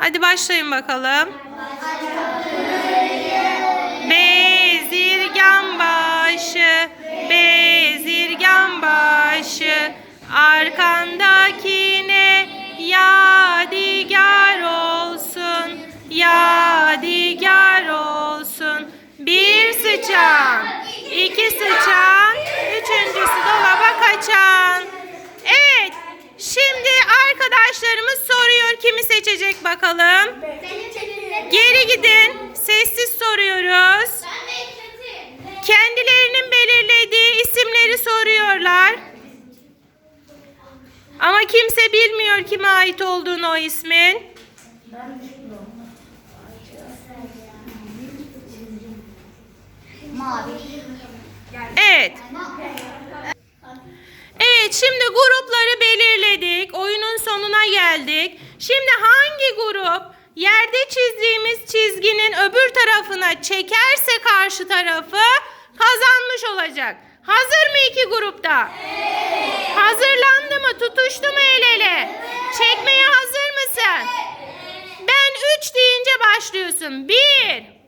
Hadi başlayın bakalım. Bezirgan başı, bezirgan başı, arkandakine seçecek bakalım. Geri gidin, sessiz soruyoruz. Kendilerinin belirlediği isimleri soruyorlar. Ama kimse bilmiyor kime ait olduğunu o ismin. Evet. Evet şimdi grupları belirledik. Oyunun sonuna geldik. Şimdi hangi grup yerde çizdiğimiz çizginin öbür tarafına çekerse karşı tarafı kazanmış olacak. Hazır mı iki grupta? Hazırlandı mı? Tutuştu mu el ele? Çekmeye hazır mısın? Ben üç deyince başlıyorsun. Bir,